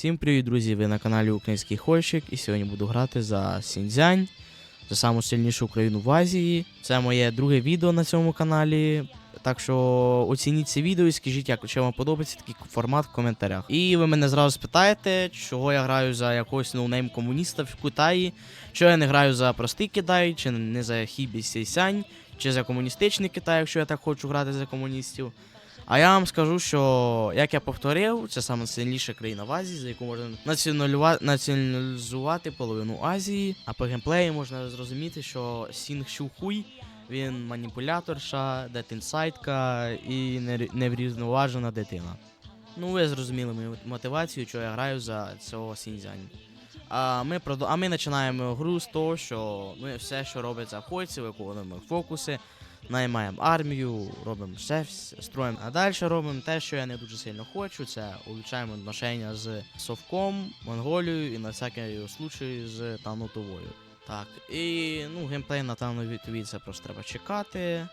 Всім привіт, друзі! Ви на каналі Український Хольщик, і сьогодні буду грати за Сіньцзянь, за саму сильнішу країну в Азії. Це моє друге відео на цьому каналі. Так що оцініть це відео і скажіть, як чи вам подобається такий формат в коментарях. І ви мене зразу спитаєте, чого я граю за якогось ноунейм комуніста в Китаї, що я не граю за простий Китай, чи не за Хібі Сейсянь, чи за комуністичний Китай, якщо я так хочу грати за комуністів. А я вам скажу, що як я повторив, це саме сильніша країна в Азії, за яку можна націоналізувати половину Азії. А по геймплею можна зрозуміти, що Сінг Шухуй він маніпуляторша, дитинсайтка і неврівноважена дитина. Ну, ви зрозуміли мою мотивацію, що я граю за цього Сіньцзянь. А ми продо... а ми починаємо гру з того, що ми все, що робить заходці, виконуємо фокуси, наймаємо армію, робимо все, строїмо. А далі робимо те, що я не дуже сильно хочу. Це улучшаємо отношення з Совком, Монголією і на всякий случай з Танутовою. Так, і ну, геймплей на Танові це просто треба чекати,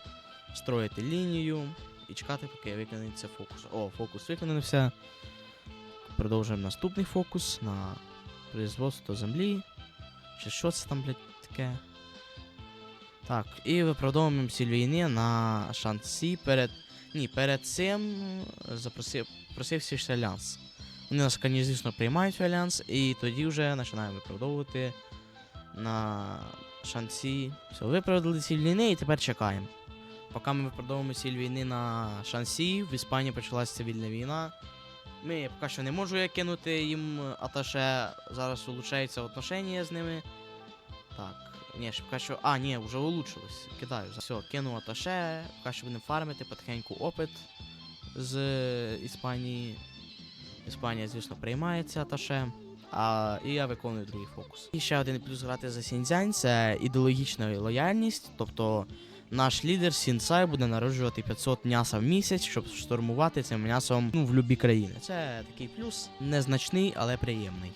строїти лінію і чекати, поки виконається фокус. О, фокус виконався. Продовжуємо наступний фокус на производство землі. Чи що це там, блядь, таке? Так, і виправдовуємо ціль війни на шансі перед. Ні, перед цим запросив просився ще альянс. Вони нас, звісно, приймають в альянс, і тоді вже починаємо виправдовувати на шансі. Все, виправдали ціль війни і тепер чекаємо. Поки ми виправдовуємо ціль війни на шансі, в Іспанії почалася цивільна війна. Ми поки що не можу кинути їм аташе, зараз улучшаються отношення з ними. Так, ні, ще поки що. А, ні, вже улучшилось. Кидаю. Все, кину аташе, поки що будемо фармити потихеньку опит з Іспанії. Іспанія, звісно, приймається аташе. А, і я виконую другий фокус. І ще один плюс грати за Сіньцзянь це ідеологічна лояльність. Тобто наш лідер Сінцай буде народжувати 500 м'яса в місяць, щоб штурмувати цим м'ясом ну, в любі країни. Це такий плюс, незначний, але приємний.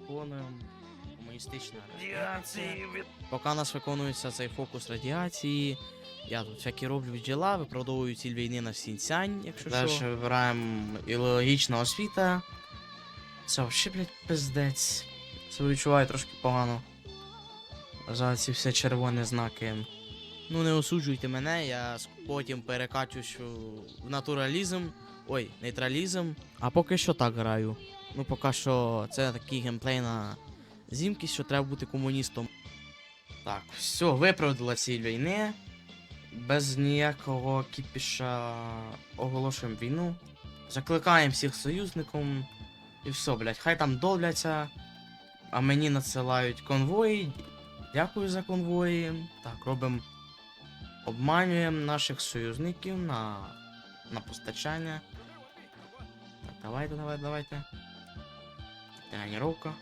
Виконуємо комуністична радіація. Поки у нас виконується цей фокус радіації, я тут всякі роблю діла, виправдовую ціль війни на Сінцянь, якщо Далі що. вибираємо ілогічна освіта. Це взагалі, блядь, пиздець. Це відчуваю трошки погано. За ці всі червоні знаки. Ну не осуджуйте мене, я потім перекачусь в натуралізм. Ой, нейтралізм. А поки що так граю. Ну поки що це такий геймплей на зімки, що треба бути комуністом. Так, все, виправдала ціль війни. Без ніякого кіпіша оголошуємо війну. Закликаємо всіх союзником. І все, блядь, хай там довляться. А мені надсилають конвої. Дякую за конвої. Так, робимо. Обманюємо наших союзників на, на постачання. Так, давайте, давайте, давайте. Тренировка.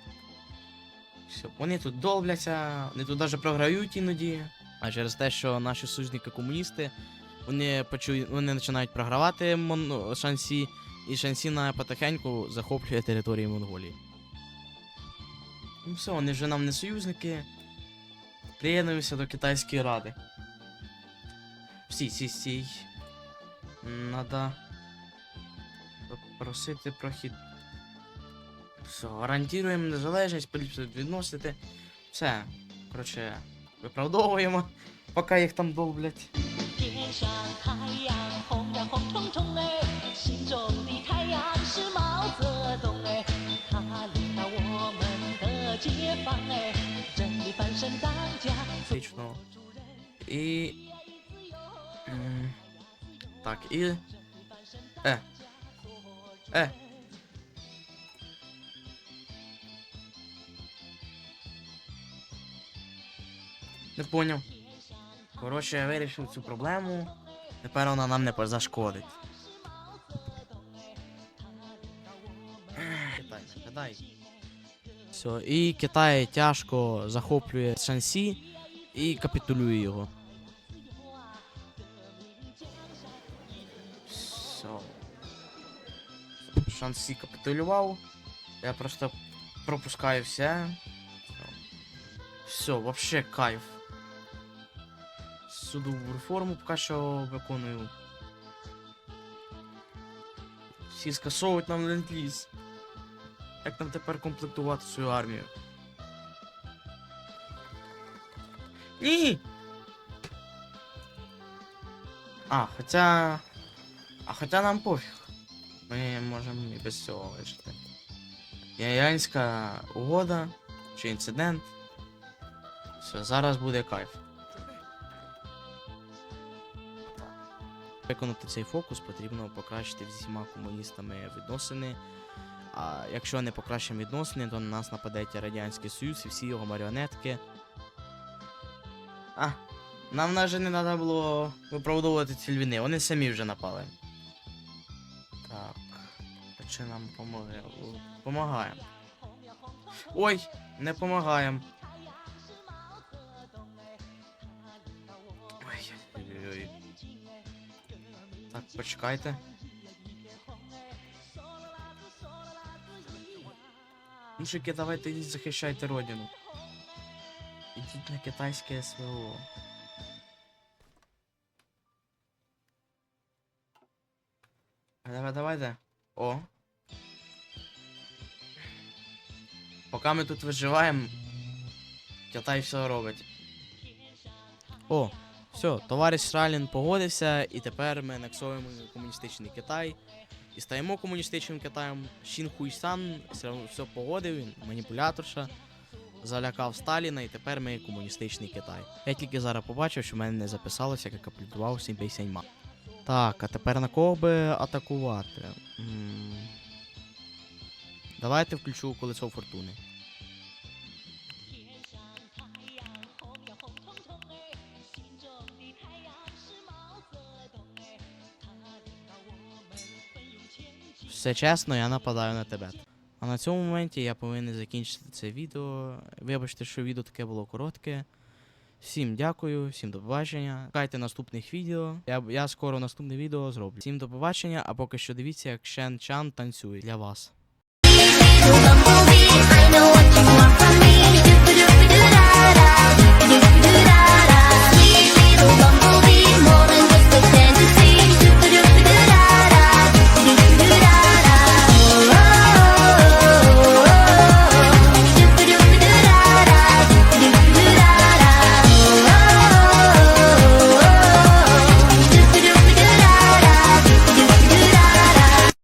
Все, вони тут долбляться, вони тут навіть програють іноді. А через те, що наші союзники комуністи, вони почують, вони починають програвати Мон... Шансі, і Шансі на потихеньку захоплює території Монголії. Ну все, вони вже нам не союзники. Приєднуємося до Китайської ради. Всі, сі, сій. Надо попросити прохід. Все, гарантуємо незалежність, поліпше відносити. Все. Коротше, виправдовуємо, поки їх там долблять. Отлично. І. Так, і. Е. Е. Не поняв. Коротше, я вирішив цю проблему. Тепер вона нам не зашкодить. Китай, Китай. Все, і Китай тяжко захоплює Шансі і капітулює його. Все. Шансі капітулював. Я просто пропускаю все. Все, вообще кайф. Судову реформу поки що виконую. Всі скасовують нам ленд-ліз. Як нам тепер комплектувати свою армію? Ні! А, хоча. А хоча нам пофіг. Ми можемо і без цього вижити. Яянська угода чи інцидент. Все, зараз буде кайф. Виконати цей фокус потрібно покращити всіма комуністами відносини. А якщо не покращимо відносини, то на нас нападе Радянський Союз і всі його маріонетки. А, нам навіть не треба було виправдовувати ці війни, вони самі вже напали. Так. Чи нам помогли? Помагаємо. Ой, не помагаємо. Почекайте. Мужики, давайте йдіть захищайте родину. Ідіть на китайське СВО. Давай, давайте. О. Поки ми тут виживаємо, Китай все робить. О, все, товариш Шралін погодився, і тепер ми анексуємо комуністичний Китай. І стаємо комуністичним Китаєм. Шін Хуйсан все, все погодив, він маніпуляторша. Залякав Сталіна, і тепер ми комуністичний Китай. Я тільки зараз побачив, що в мене не записалося, як аплодував Сіньбей Сяньма. Так, а тепер на кого би атакувати? М, Давайте включу колесо фортуни. Все чесно, я нападаю на тебе. А на цьому моменті я повинен закінчити це відео. Вибачте, що відео таке було коротке. Всім дякую, всім до побачення. Чекайте наступних відео. Я, я скоро наступне відео зроблю. Всім до побачення, а поки що дивіться, як Шен Чан танцює для вас.